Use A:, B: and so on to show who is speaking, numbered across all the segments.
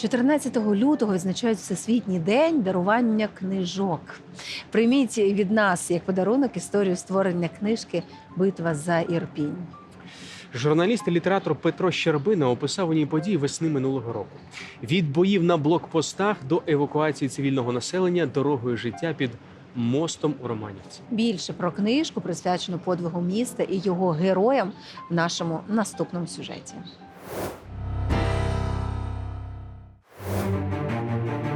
A: 14 лютого відзначають Всесвітній день дарування книжок. Прийміть від нас як подарунок історію створення книжки Битва за Ірпінь.
B: Журналіст і літератор Петро Щербина описав у ній події весни минулого року. Від боїв на блокпостах до евакуації цивільного населення дорогою життя під мостом у Романівці.
A: Більше про книжку, присвячену подвигу міста і його героям в нашому наступному сюжеті.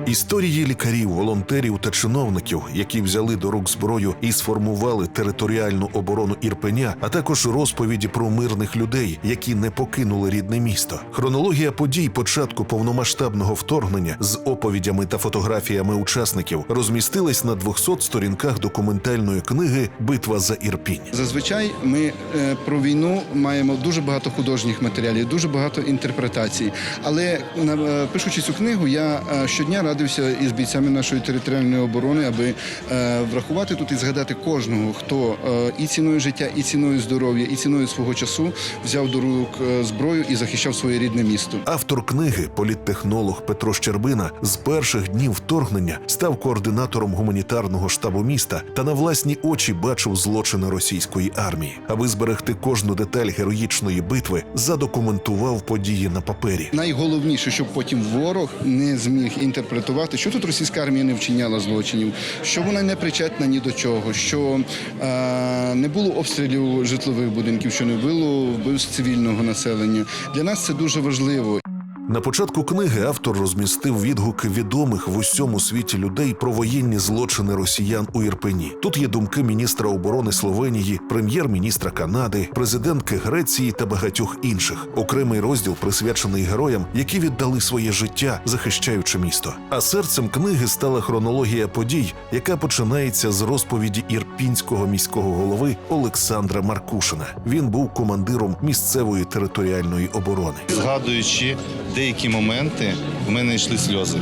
C: Історії лікарів, волонтерів та чиновників, які взяли до рук зброю і сформували територіальну оборону Ірпеня, а також розповіді про мирних людей, які не покинули рідне місто. Хронологія подій початку повномасштабного вторгнення з оповідями та фотографіями учасників розмістилась на 200 сторінках документальної книги Битва за Ірпінь.
D: Зазвичай ми е, про війну маємо дуже багато художніх матеріалів, дуже багато інтерпретацій. Але е, пишучи цю книгу, я е, щодня радився із бійцями нашої територіальної оборони, аби е, врахувати тут і згадати кожного, хто е, і ціною життя, і ціною здоров'я, і ціною свого часу взяв до рук е, зброю і захищав своє рідне місто.
C: Автор книги, політтехнолог Петро Щербина, з перших днів вторгнення став координатором гуманітарного штабу міста та на власні очі бачив злочини російської армії. Аби зберегти кожну деталь героїчної битви, задокументував події на папері.
D: Найголовніше, щоб потім ворог не зміг інтерпретувати, що тут російська армія не вчиняла злочинів, що вона не причетна ні до чого, що е, не було обстрілів житлових будинків, що не було вбивств цивільного населення. Для нас це дуже важливо.
C: На початку книги автор розмістив відгуки відомих в усьому світі людей про воєнні злочини росіян у Ірпені. Тут є думки міністра оборони Словенії, прем'єр-міністра Канади, президентки Греції та багатьох інших. Окремий розділ присвячений героям, які віддали своє життя, захищаючи місто. А серцем книги стала хронологія подій, яка починається з розповіді ірпінського міського голови Олександра Маркушина. Він був командиром місцевої територіальної оборони.
E: Згадуючи деякі моменти, в мене йшли сльози.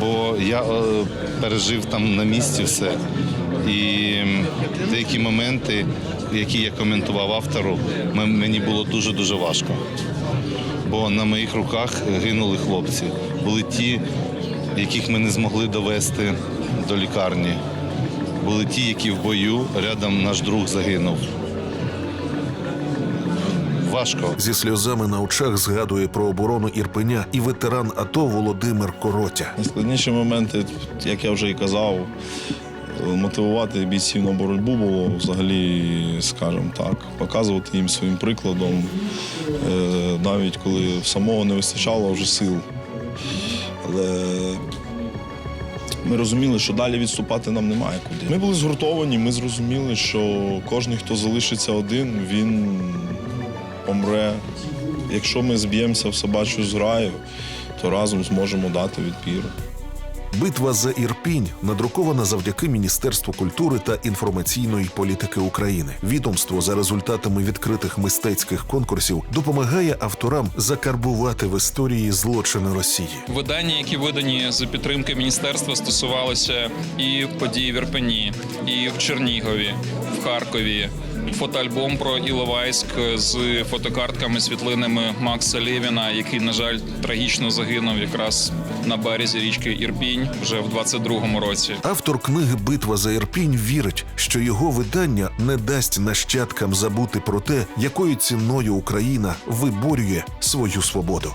E: Бо я е, пережив там на місці все. І деякі моменти, які я коментував автору, мені було дуже-дуже важко. Бо на моїх руках гинули хлопці. Були ті, яких ми не змогли довести до лікарні. Були ті, які в бою рядом наш друг загинув. Важко.
C: Зі сльозами на очах згадує про оборону Ірпеня і ветеран АТО Володимир Коротя.
F: Найскладніші моменти, як я вже і казав, мотивувати бійців на боротьбу було взагалі, скажімо так, показувати їм своїм прикладом, е, навіть коли самого не вистачало вже сил. Але ми розуміли, що далі відступати нам немає куди. Ми були згуртовані, ми зрозуміли, що кожен, хто залишиться один, він помре. Якщо ми зб'ємося в собачу зграю, то разом зможемо дати відпір.
C: Битва за Ірпінь надрукована завдяки Міністерству культури та інформаційної політики України. Відомство за результатами відкритих мистецьких конкурсів допомагає авторам закарбувати в історії злочини Росії.
G: Видання, які видані за підтримки міністерства, стосувалися і подій в Ірпені, і в Чернігові, в Харкові. Фотоальбом про Іловайськ з фотокартками, світлинами Макса Лєвіна, який, на жаль, трагічно загинув якраз на березі річки Ірпінь вже в 22-му році.
C: Автор книги Битва за Ірпінь вірить, що його видання не дасть нащадкам забути про те, якою ціною Україна виборює свою свободу.